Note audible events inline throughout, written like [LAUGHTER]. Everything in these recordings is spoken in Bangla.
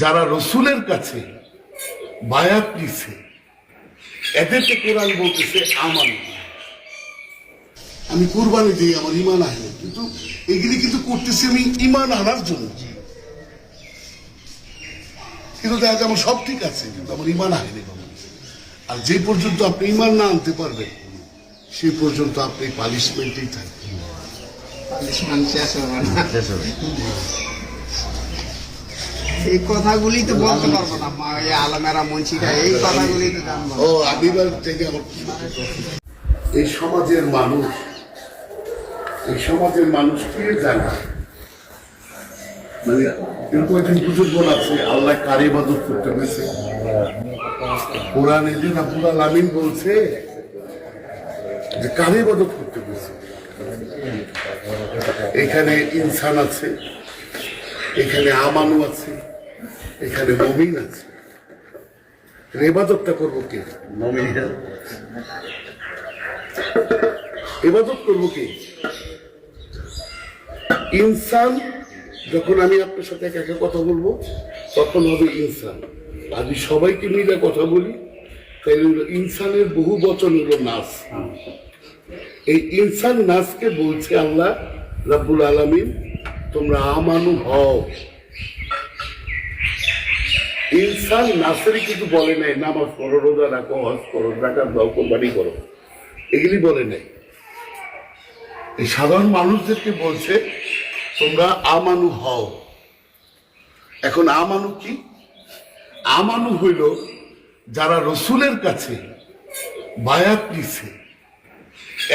যারা রসুলের কাছে বায়াত নিছে এদেরকে কোরআন বলতেছে আমার আমি কোরবানি দিই আমার ইমান আহে কিন্তু এগুলি কিন্তু করতেছি আমি ইমান আনার জন্য। কিন্তু দেখা যায় আমার সব ঠিক আছে কিন্তু আমার ইমান আহেনি আর যে পর্যন্ত আপনি ইমান না আনতে পারবেন সে পর্যন্ত আপনি পানিশমেন্টেই থাকবেন। আলিশমান শেষ হবে। এই কথাগুলি তো বলতে পারব না। এই আলমেরা এই কথাগুলি তো ও আদিবার থেকে এই সমাজের মানুষ, এই সমাজের মানুষ কে জানে? মানে এরকম একজন আছে, আল্লাহ কার ইবাদত করতে গেছে কোরআনে যে না পুরা লামিন বলছে যে কার ইবাদত করতে গেছে এখানে ইনসান আছে, এখানে আমানু আছে এখানে মমিন আছে। ইবাদতটা করব কে? ইবাদত করব কে? ইনসান যখন আমি আপনার সাথে একা একা কথা বলব তখন হবে ইনসান। আমি সবাইকে মিলে কথা বলি তাহলে হলো ইনসানের বহু বচন হলো নাস। এই ইনসান নাসকে বলছে আল্লাহ রাব্বুল আলামিন তোমরা আমানু হও। ইনসান নাসেরই কিন্তু বলে নাই, নামাজ পড়ো, রোজা রাখো, হজ করো জাকাত দাও, কোরবানি করো। এগুলি বলে নাই। এই সাধারণ মানুষদেরকে বলছে, তোমরা আমানু হও। এখন আমানু কি? আমানু হইল যারা রসুলের কাছে বায়াত নিছে।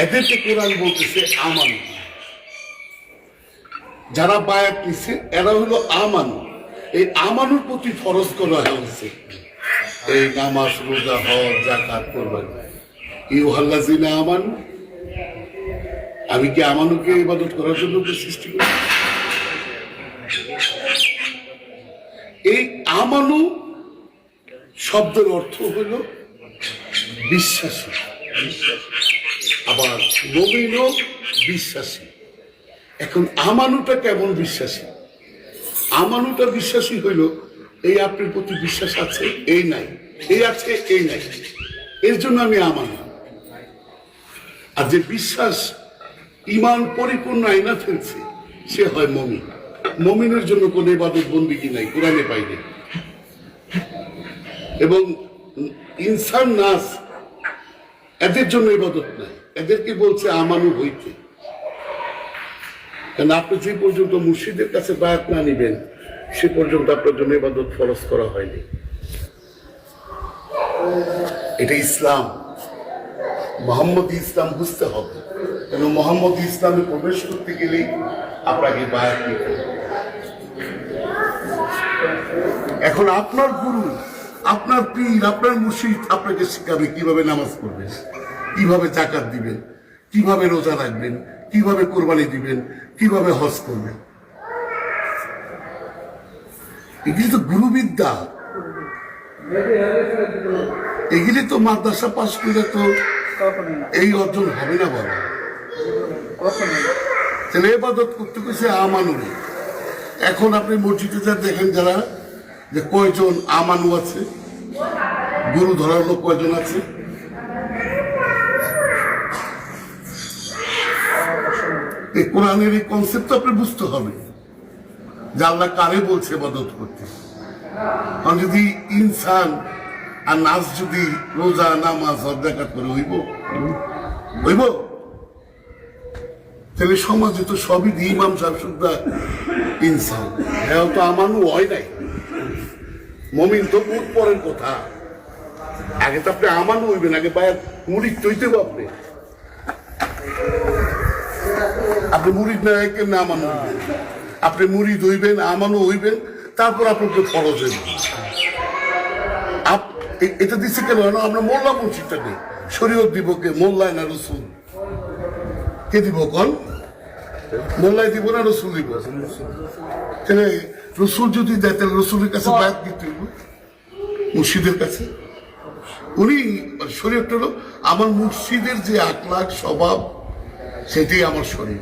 এদেরকে কোরআন বলতেছে আমানু। যারা বায়াত নিছে, এরা হলো আমানু। এই আমানুর প্রতি ফরজ করা হয়েছে। এই নামাজ, রোজা, হজ জাকাত কোরবানি। ইউহাল্লাজিনা আমানু, আমি কি আমানুকে ইবাদত করার জন্য সৃষ্টি করি? এই আমানু শব্দের অর্থ হল বিশ্বাসী। আবার নবীনও বিশ্বাসী। এখন আমানুটা কেমন বিশ্বাসী? আমানুটা বিশ্বাসী হইল, এই আপনার প্রতি বিশ্বাস আছে? এই নাই। এই আছে, এই নাই। এর জন্য আমি আমানু। আর যে বিশ্বাস ইমান পরিপূর্ণ আইনা ফেলছে, সে হয় মমিন। মমিনের জন্য কোনো ইবাদত বন্দিগি নাই, কোরআনে পাইনি এবং ইনসান নাস, এদের জন্য ইবাদত নাই। এদেরকে বলছে আমানু হইতে। কারণ আপনি যে পর্যন্ত মুর্শিদের কাছে বায়াত না নিবেন, সে পর্যন্ত আপনার জন্য ইবাদত ফরজ করা হয়নি। এটা ইসলাম। মোহাম্মদ ইসলাম বুঝতে হবে। কেন মোহাম্মদ ইসলামে প্রবেশ করতে গেলেই আপনাকে বায়াত নিতে এখন আপনার গুরু, আপনার পীর, আপনার মুর্শিদ আপনাকে শিখাবে কীভাবে নামাজ পড়বেন, কীভাবে জাকাত দিবেন, কীভাবে রোজা রাখবেন কীভাবে কোরবানি দিবেন, কীভাবে হজ করবেন? এগুলি তো গুরুবিদ্যা। এগুলি তো মাদ্রাসা পাশ করলে তো এই অর্জন হবে না বাবা। তাহলে এবাদত করতে গেছে আমানুরে এখন আপনি মসজিদে যা দেখেন যারা, যে কয়জন আমানু আছে, গুরু ধরার লোক কয়জন আছে? এই কোরআনের এই কনসেপ্ট আপনি বুঝতে হবে। যে আল্লাহ কারে বলছে মদত করতে? কারণ যদি ইনসান আর নাচ যদি রোজা, নামাজ অধ্যাঘাত করে, হইব? হইব? তাহলে সমাজে তো সবই ইমাম সাহেব সুদ্ধা ইনসান। হ্যাঁ তো আমানু হয় নাই। মমিন তো বহুত পরের কথা। আগে তো আপনি আমানু হইবেন, আগে বাইরে মুড়ি তৈতে আপনি। আপনি মুড়ি না কেমন আমানু হইবেন আপনি মুড়ি ধইবেন আমানু হইবেন তারপর আপনাকে ফরজ এ- এটা দিচ্ছে কেন? না আমরা মোল্লা মসজিদটা নেই। শরীয়ত দিব কে? মোল্লায় না রসুল? কে দিব কল মোল্লায় দিব না রসুল দিব? তাহলে রসুল যদি দেয় তাহলে রসুলের কাছে বায়াত দিতে হইব মুর্শিদের কাছে। উনি শরীরটা হলো আমার মুর্শিদের যে আকলাক স্বভাব সেটাই আমার শরীর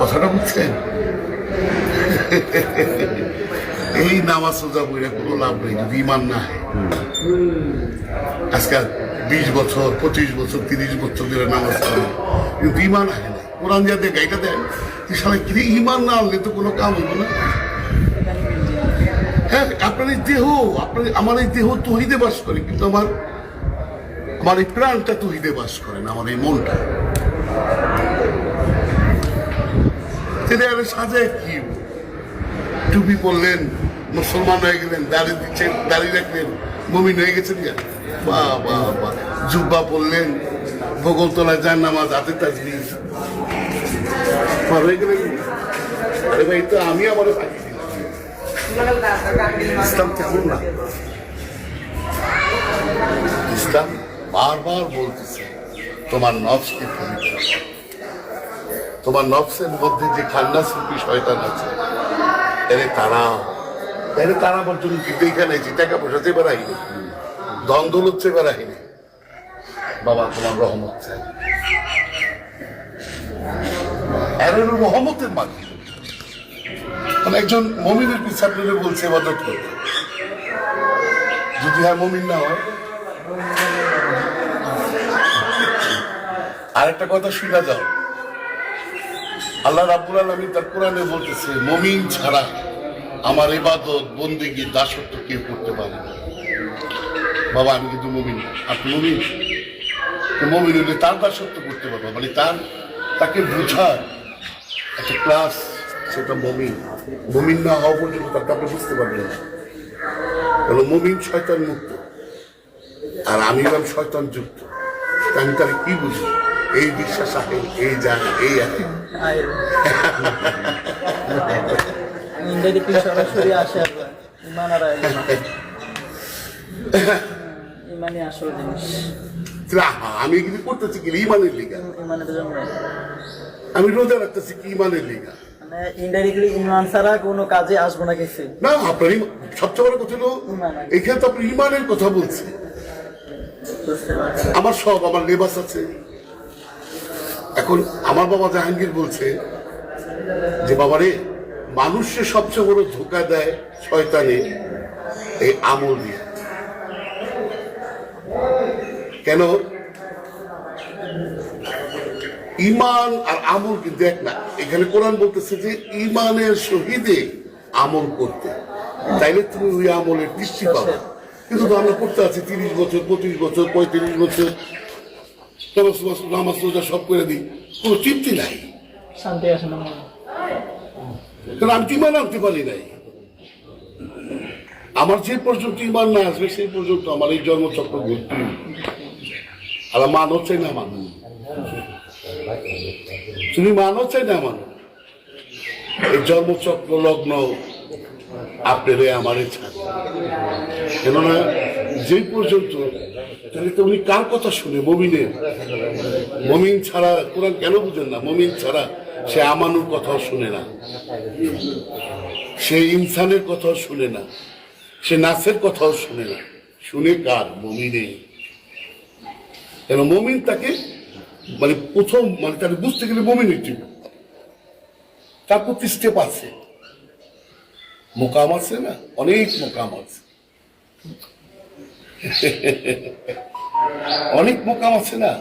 কথাটা বুঝছেন? এই নামাজ সোজা বইরে কোনো লাভ নেই, যদি ইমান না হয়। আজকাল বিশ বছর, পঁচিশ বছর, তিরিশ বছর ধরে নামাজ পড়ে। কিন্তু ইমান আসে না কোরআন যা দেয়, গাইটা দেয়। সারা কিরে ইমান না আনলে তো কোনো কাম হইব না। হ্যাঁ আপনার এই দেহ, আপনার আমার এই দেহ তহিদে বাস করে, কিন্তু আমার আমার এই প্রাণটা তহিদে বাস করে না, আমার এই মনটা। সেটা আরে সাজায় কি? টুপি পরলেন, মুসলমান হয়ে গেলেন, দাড়ি দিচ্ছেন, দাড়ি রাখলেন, মমিন হয়ে গেছেন বাহ বাহ বাহ জুব্বা পরলেন, বগলতলায় যান নামাজ হাতে পার হয়ে গেলেন ভাই, তো আমি আমার ইসলাম কেমন না? ইসলাম বারবার বলতেছে। তোমার নফসকে পবিত্র? তোমার নফসের মধ্যে যে খান্না শিল্পী শয়তান আছে, এরে তারা এরে তারা পর্যন্ত কিন্তু এখানে যে টাকা পয়সাতে বেড়াইনি দ্বন্দ্ব হচ্ছে বেড়াইনি বাবা, তোমার রহমত চাই। এর রহমতের মাধ্যমে মানে একজন মমিনের পিছা আপনাদের বলছে যদি হ্যাঁ মমিন না হয় আরেকটা কথা শুনে যাও। আল্লাহ রাব্বুল আলামিন তার কোরআনে বলতেছে, মমিন ছাড়া আমার ইবাদত, বন্দিগি, দাসত্ব কেউ করতে পারে না। বাবা, আমি কিন্তু মমিন। আপনি মমিন? মমিন হলে তার দাসত্ব করতে পারব মানে তার, তাকে বোঝার একটা ক্লাস সেটা মমিন। মমিন না হওয়া পর্যন্ত তার তাকে বুঝতে পারবেন না। কারণ মমিন শয়তান মুক্ত। আর আমি হলাম শয়তান যুক্ত। আমি তাহলে কি বুঝি এই বিশ্বাস আহে এই জানে এই আহে সরাসরি আসে ইমান আর ইমানই আসল জিনিস। আমি কিন্তু করতেছি কি ইমানের লিগা? ইমানের জন্য আমি রোজা রাখতেছি কি ইমানের লিগা? মানে ইনডাইরেক্টলি ইমান ছাড়া কোনো কাজে আসব না কিছু। না আপনার সবচেয়ে বড় কথা হলো। এখানে তো আপনি ইমানের কথা বলছি আমার সব আমার লেবাস আছে। এখন আমার বাবা জাহাঙ্গীর বলছে যে, বাবারে মানুষের সবচেয়ে বড় ধোকা দেয় শয়তানে, এই আমল দিয়ে। কেন? ইমান আর আমল কিন্তু এক না। এখানে কোরআন বলতেছে যে, ইমানের শহীদে আমল করতে। তাইলে তুমি ওই আমলের দৃষ্টি পাবে। কিন্তু আমরা করতে আছি তিরিশ বছর, পঁচিশ বছর, পঁয়ত্রিশ বছর নামাজ নামাজ রোজা সব করে দিই। কোনো তৃপ্তি নাই। শান্তি আসে না কারণ আমি ইমান আনতে পারি নাই। আমার যে পর্যন্ত ইমান না আসবে সেই পর্যন্ত আমার এই জন্মচক্র ঘুরতে আর মানও চাই না মানো তুমি মানও চাই না মানো এই জন্মচক্র লগ্ন আপনারে আমারে ছাড়। কেননা যে পর্যন্ত তাহলে তো উনি কার কথা শুনে? মমিনের। মমিন ছাড়া কোরআন কেন বুঝেন না? মমিন ছাড়া সে আমানুর কথাও শুনে না। সে ইনসানের কথাও শুনে না। সে নাসের কথাও শুনে না। শুনে কার? মমিনে। কেন মমিন তাকে মানে প্রথম মানে তাকে বুঝতে গেলে মমিনের জন্য তার প্রতি স্টেপ আছে। মোকাম আছে না? অনেক মোকাম আছে। [LAUGHS] অনেক মোকাম আছে না?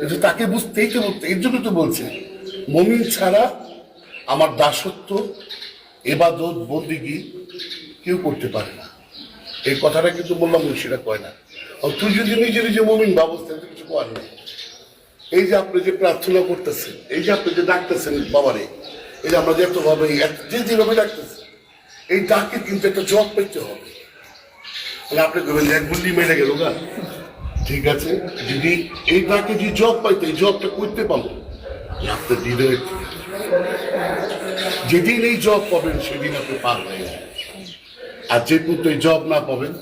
কিন্তু তাকে বুঝতেই তো বলতে এর জন্য তো বলছে, মমিন ছাড়া আমার দাসত্ব, এবাদত, বন্দিগি কেউ করতে পারে না। এই কথাটা কিন্তু বললাম সেটা কয় না। তুই যদি নিজে নিজে মমিন ব্যবস্থা তো কিছু নেই। এই যে আপনি যে প্রার্থনা করতেছেন, এই যে আপনি যে ডাকতেছেন বাবারে, এই যে আমরা যে এতভাবে এত- যে যেভাবে ডাকতেছেন, এই ডাকে কিন্তু একটা জবাব পেতে হবে। তাহলে আপনি করবেন এক গুল্লি মেরে গেল ঠিক আছে, যদি এই যে জব পাইতে, এই জবটা করতে পারব আপনার হৃদয়ের থেকে। যেদিন এই জব পাবেন, সেদিন আপনি পার হয়ে আর যে পর্যন্ত এই জব না পাবেন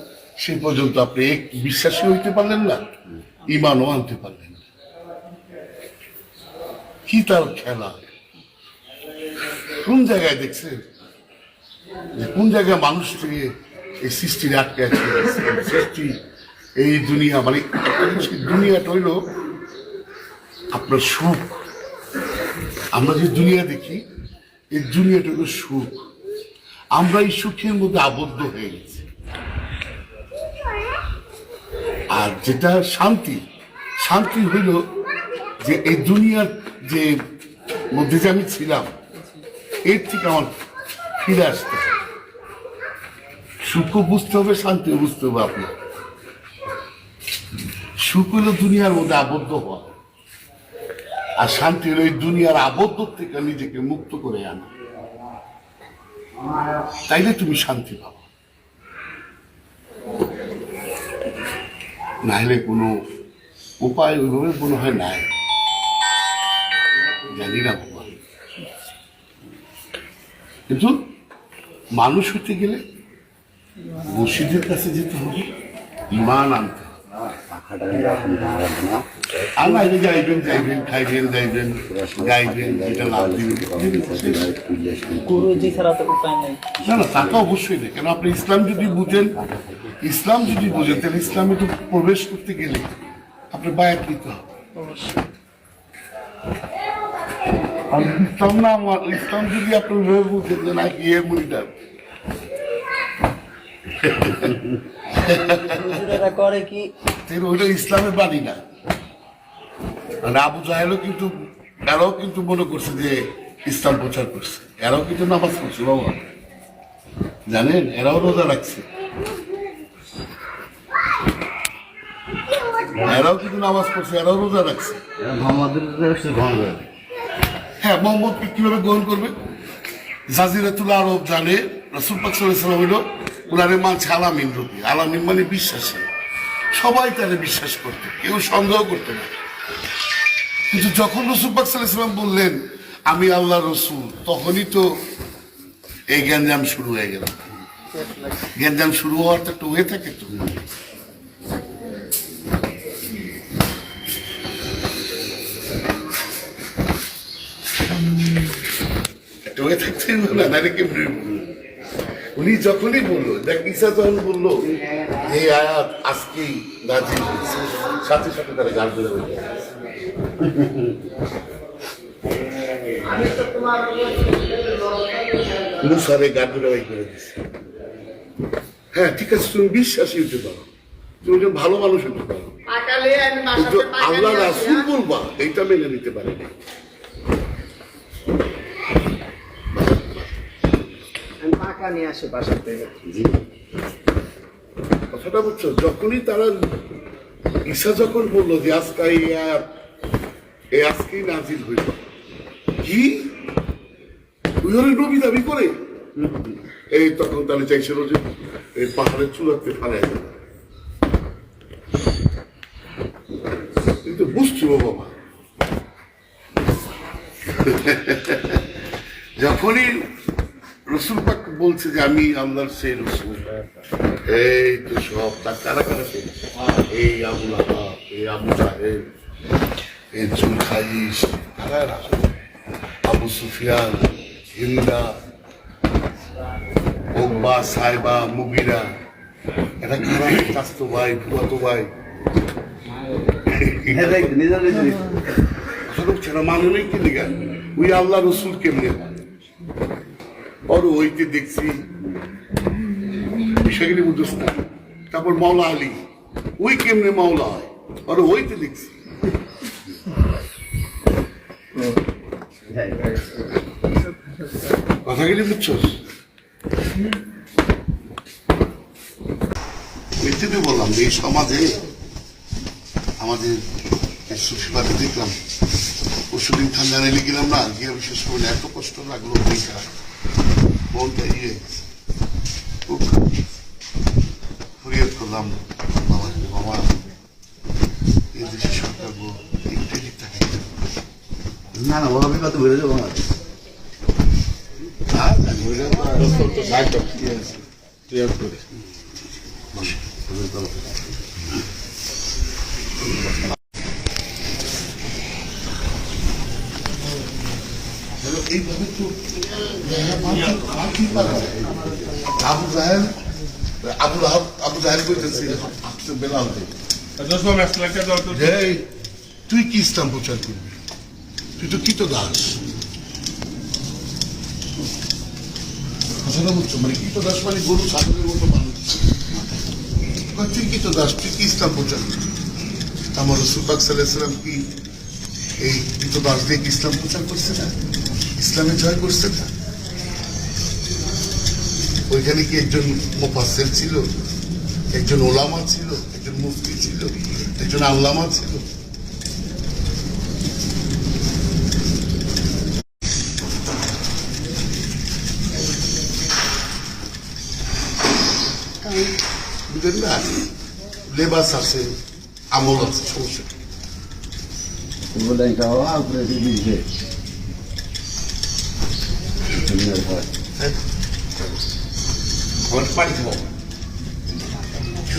সেই পর্যন্ত আপনি এক বিশ্বাসী হইতে পারলেন না, ইমানও আনতে পারলেন কি তার খেলা? কোন জায়গায় দেখছেন? কোন জায়গায় মানুষ থেকে এই সৃষ্টির আটকে আছে সৃষ্টি এই দুনিয়া মানে দুনিয়াটা হইল আপনার সুখ। আমরা যে দুনিয়া দেখি, এই দুনিয়াটা হলো সুখ। আমরা এই সুখের মধ্যে আবদ্ধ হয়ে গেছি। আর যেটা শান্তি শান্তি হইল যে এই দুনিয়ার যে মধ্যে যে আমি ছিলাম, এর থেকে আমার ফিরে আসতে। সুখও বুঝতে হবে শান্তিও বুঝতে হবে আপনার সুখ হলো দুনিয়ার মধ্যে আবদ্ধ হওয়া। আর শান্তি হলো এই দুনিয়ার আবদ্ধ থেকে নিজেকে মুক্ত করে আনা। তাইলে তুমি শান্তি পাবো। নাহলে কোনো উপায় ওইভাবে মনে হয় নাই। জানি না কিন্তু মানুষ হতে গেলে মুর্শিদের কাছে যেতে হবে। ইমান আনতে হবে। যাইবেন যাইবেন খাইবেন যাইবেন গাইবেন যেটা লাভ দিবেন। গুরুজি ছাড়া তো উপায় নেই। না না তা তো অবশ্যই নেই। কেন আপনি ইসলাম যদি বুঝেন ইসলাম যদি বুঝেন তাহলে ইসলামে তো প্রবেশ করতে গেলে আপনার বায়াত নিতে হবে। ইসলাম না আমার ইসলাম যদি আপনি বুঝেন যে না গিয়ে মুড়িদার হুজুরেরা করে কি? ওইটা ইসলামের বাণী না। মানে আবু জাহেলও কিন্তু এরাও কিন্তু মনে করছে যে ইসলাম প্রচার করছে। এরাও কিন্তু নামাজ পড়ছে বাবা। জানেন? এরাও রোজা রাখছে। এরাও কিন্তু নামাজ পড়ছে এরাও রোজা রাখছে। হ্যাঁ মোহাম্মদকে কীভাবে গ্রহণ করবে? জাজিরাতুল আরব জানে রসুল পাক সাল্লাম হইল উনারে মানছে আলামিন রূপী আলামিন মানে বিশ্বাসী। সবাই তারে বিশ্বাস করতে, কেউ সন্দেহ করতে না। কিন্তু যখন রসুল পাক সাল্লাম বললেন, আমি আল্লাহ রসুল, তখনই তো এই গ্যাঞ্জাম শুরু হয়ে গেল। গ্যাঞ্জাম শুরু হওয়ার তো একটা হয়ে থাকে তো। একটা হয়ে থাকতে উনি যখনই বলল, দেখ, ঈসা যখন বলল, এই আয়াত আজকেই সাথে সাথে তারা গান ধরে হয়ে করে হ্যাঁ ঠিক আছে, তুমি বিশ্বাসী তুমি ভালো মানুষ আল্লাহ রাসুল? বলবা, এইটা মেনে নিতে পারে পাকা নিয়ে আসে বাসা থেকে। কথাটা বুঝছ? যখনই তারা ঈশা যখন বলল যে আজকে এই আজকেই নাজিল হইল। কি? হলে নবী দাবি করে? এই তখন তাহলে চাইছিল যে এই পাহাড়ের চূড়াতে ফালাই দেবে। কিন্তু বুঝছ বাবা। যখনই রসুল পাক বলছে যে আমি আল্লাহর সেই রসুল। এই তো সব তার কারা কারা সেই? এই আবুল আহাব এই আবু জাহেদ এই জুল খাইস কারা আবু সুফিয়ান হিন্দা ওব্বা সাইবা মুগিরা। এটা কারা? চাস্তো ভাই ফুয়াতো ভাই। আসলে ছেড়া মানে নেই কি ওই আল্লাহ রসুল কেমনে? হয় ওর ওইতে দেখছি। বিষয়গুলি বুঝোস না। তারপর মাওলা আলী। ওই কেমনে মাওলা হয়? ওর ওইতে দেখছি। কথাগুলি বুঝছোস? এতে বললাম যে এই সমাজে আমাদের সুফিবাদে দেখলাম। পরশুদিন খানজানে গেলাম না, গিয়ে বিশেষ করে এত কষ্ট লাগল ওইটা মনটা ইয়ে খুব ফরিয়াদ করলাম বাবাকে বাবা এই দেশে সরকার একটু ঠিক থাকে না না ওভাবে কথা বেড়ে যাব আমার না জানি এইভাবে তো আবু জাহেল আবু আহাব আবু জাহেল বেলাল তুই কি ইসলাম প্রচার করবি? তুই তো কৃত দাস? কথাটা বুঝছ মানে কৃতদাস মানে গরু ছাগলের মতো মানুষ। তুই কৃতদাস তুই কি ইসলাম প্রচার করবি? আমার রসুলবাগ সাল্লাম কি এই কৃতদাস দিয়ে ইসলাম প্রচার করছে না? ইসলামে জয় করছে না? ওইখানে কি একজন মোফাসেল ছিল? একজন ওলামা ছিল একজন মুফতি ছিল একজন আল্লামা ছিল। বুঝলেন না? লেবাস আছে আমল আছে সমস্যা? আমার পানি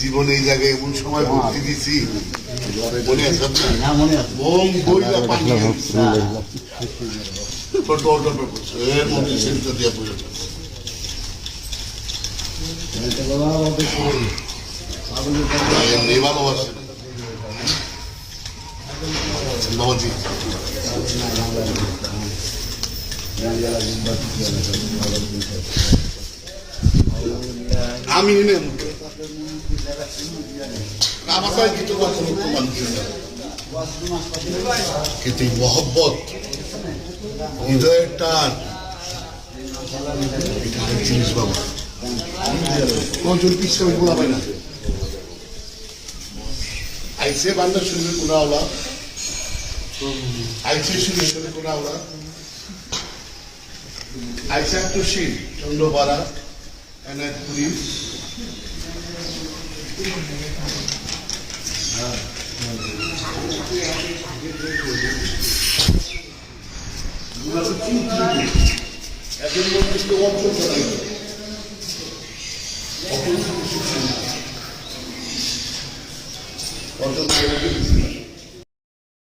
জীবনে এই জায়গায় এমন সময় ভর্তি দিছি মনে আছে বইলা পানি ছোট এর মধ্যে সেন্টার দিয়া আমি এনে আমার কিন্তু কখনো কোনো মানুষের। কিন্তু মহব্বত, হৃদয়ের টান জিনিস বাবা। কজন না। আইসে বান্দা শুনবে কোন আওলা। আইসে শুনবে কোন আওলা। আইসে একটু শীত চন্দ্রপাড়া এনায়তপুরি একজন মন্ত্রীকে অর্জন করা। অর্জন করে।